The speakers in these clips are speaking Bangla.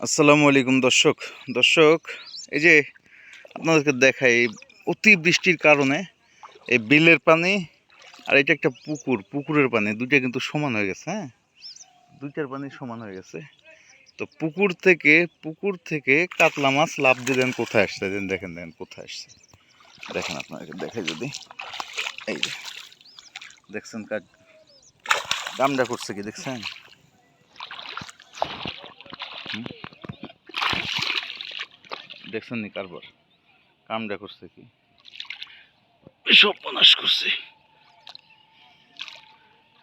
আসসালামু আলাইকুম দর্শক। দর্শক, এই যে আপনাদেরকে দেখাই অতি বৃষ্টির কারণে এই বিলের পানি আর এটা একটা পুকুর, পুকুরের পানি, দুইটা কিন্তু সমান হয়ে গেছে হ্যাঁ? দুইটার পানি সমান হয়ে গেছে। তো পুকুর থেকে পুকুর থেকে কাতলা মাছ লাভ দিলেন, কোথায় আসছে? দেখেন দেখেন কোথায় আসছে। দেখেন আপনাদেরকে দেখাই যদি। এই যে দেখছেন কাজ? দামটা করছে কি দেখছেন? দেখছেন নি কারবার? কামটা করছে কি? সর্বনাশ করছে।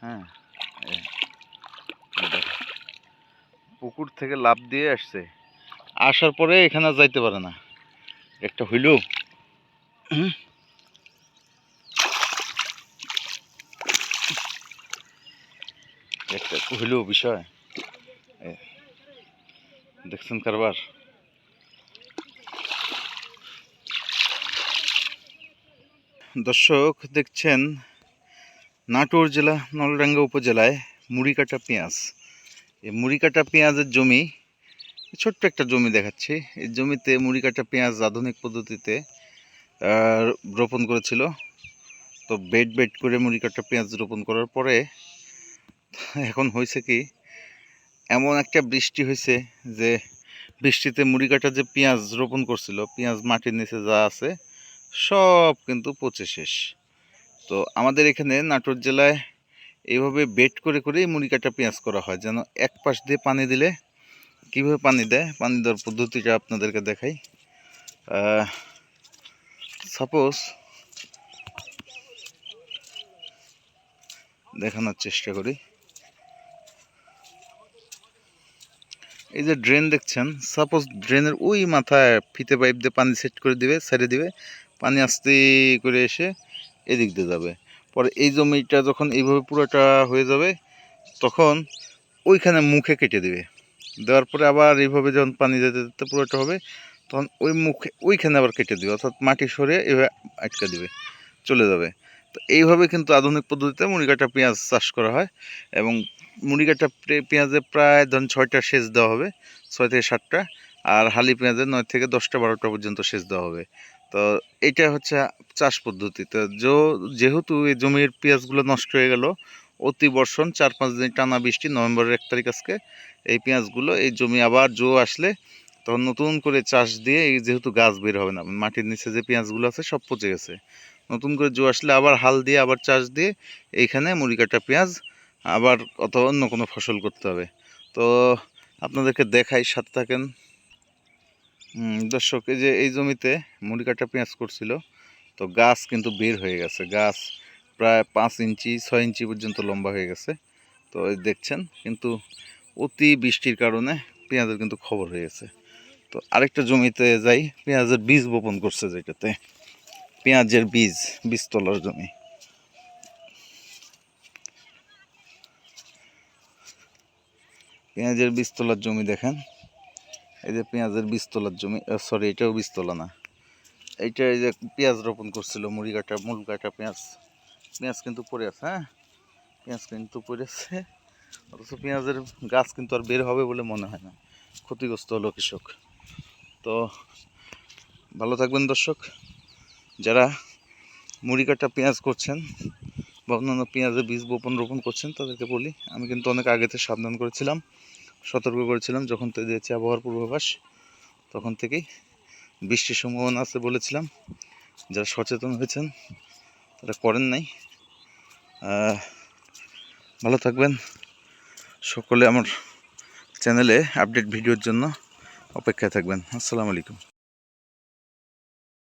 হ্যাঁ দেখো। পুকুর থেকে লাভ দিয়ে আসছে। আসার পরে এখানে যাইতে পারে না। একটা হইল। একটা হইল বিষয়। দেখছেন কারবার? দর্শক, দেখছেন নাটোর জেলা, নলডাঙ্গা উপজেলায় মুড়িকাটা পেঁয়াজ। এই মুড়িকাটা পেঁয়াজের জমি, ছোট্ট একটা জমি দেখাচ্ছি। এই জমিতে মুড়িকাটা পেঁয়াজ আধুনিক পদ্ধতিতে রোপণ করেছিল। তো বেড বেড করে মুড়ি মুড়িকাটা পেঁয়াজ রোপণ করার পরে এখন হয়েছে কি, এমন একটা বৃষ্টি হয়েছে যে বৃষ্টিতে মুড়ি মুড়িকাটা যে পেঁয়াজ রোপণ করছিল, পেঁয়াজ মাটির নিচে যা আছে, সব কিন্তু পচে শেষ। তো আমাদের এখানে নাটোর জেলায় এইভাবে বেড করে করেই মুড়ি কাটা পেঁয়াজ করা হয়, যেন এক পাশ দিয়ে পানি দিলে কীভাবে পানি দেয়? পানি দেওয়ার পদ্ধতিটা আপনাদেরকে দেখাই। সাপোজ দেখানোর চেষ্টা করি। এই যে ড্রেন দেখছেন সাপোজ ড্রেনের ওই মাথায় ফিতে পাইপ দিয়ে পানি সেট করে দিবে, ছেড়ে দিবে, পানি আস্তে করে এসে এদিক দিয়ে যাবে। পরে এই জমিটা যখন এইভাবে পুরোটা হয়ে যাবে, তখন ওইখানে মুখে কেটে দিবে। দেওয়ার পরে আবার এইভাবে যখন পানি যেতে যেতে পুরোটা হবে তখন ওই মুখে, ওইখানে আবার কেটে দিবে। অর্থাৎ মাটি সরে এভাবে আটকে দিবে, চলে যাবে। তো এইভাবে কিন্তু আধুনিক পদ্ধতিতে মুড়ি মুড়িকাটা পেঁয়াজ চাষ করা হয় এবং মুড়ি মুড়িকাটা পেঁয়াজে প্রায় ধরুন ছয়টা সেচ দেওয়া হবে, ছয় থেকে সাতটা, আর হালি পেঁয়াজের নয় থেকে দশটা, বারোটা পর্যন্ত সেচ দেওয়া হবে। তো এটা হচ্ছে চাষ পদ্ধতি। তো যেহেতু এই জমির পেঁয়াজগুলো নষ্ট হয়ে গেল, অতি বর্ষণ, চার পাঁচ দিন টানা বৃষ্টি, নভেম্বরের এক তারিখ আজকে এই পেঁয়াজগুলো, এই জমি আবার জো আসলে তখন নতুন করে চাষ দিয়ে এই যেহেতু গাছ বের হবে না, মাটির নিচে যে পেঁয়াজগুলো আছে সব পচে গেছে। নতুন করে জো আসলে আবার হাল দিয়ে আবার চাষ দিয়ে এইখানে মুড়ি কাটা পেঁয়াজ আবার অথবা অন্য কোনো ফসল করতে হবে। তো আপনাদেরকে দেখাই, সাথে থাকেন। দর্শক, এই যে এই জমিতে মুড়ি কাটা পেঁয়াজ করছিল, তো গাছ কিন্তু বের হয়ে গেছে। গাছ প্রায় পাঁচ ইঞ্চি, ছয় ইঞ্চি পর্যন্ত লম্বা হয়ে গেছে। তো দেখছেন, কিন্তু অতি বৃষ্টির কারণে পেঁয়াজের কিন্তু খবর হয়ে গেছে। তো আরেকটা জমিতে যাই, পেঁয়াজের বীজ বপন করছে যেটাতে। পেঁয়াজের বীজ বীজতলার জমি। পেঁয়াজের বীজতলার জমি দেখেন। এই যে পেঁয়াজের বীজতলার জমি সরি এটাও বীজতলা না। এইটা এই যে পেঁয়াজ রোপণ করছিল মুড়ি কাটা মূল কাটা পেঁয়াজ। পেঁয়াজ কিন্তু পড়ে আছে হ্যাঁ? পেঁয়াজ কিন্তু পড়ে আছে। অথচ পেঁয়াজের গাছ কিন্তু আর বের হবে বলে মনে হয় না। ক্ষতিগ্রস্ত হলো কৃষক। তো ভালো থাকবেন দর্শক। যারা মুড়ি কাটা পেঁয়াজ করছেন বা অন্যান্য পেঁয়াজের বীজ বপন, রোপণ করছেন, তাদেরকে বলি, আমি কিন্তু অনেক আগেতে সাবধান করেছিলাম, সতর্ক করেছিলাম যখন তো দিয়েছি আবহাওয়ার পূর্বাভাস, তখন থেকেই বৃষ্টির সম্ভাবনা আছে বলেছিলাম। যারা সচেতন হয়েছেন, তারা করেন নাই। ভালো থাকবেন। সকলে আমার চ্যানেলে আপডেট ভিডিওর জন্য অপেক্ষায় থাকবেন। আসসালামু আলাইকুম।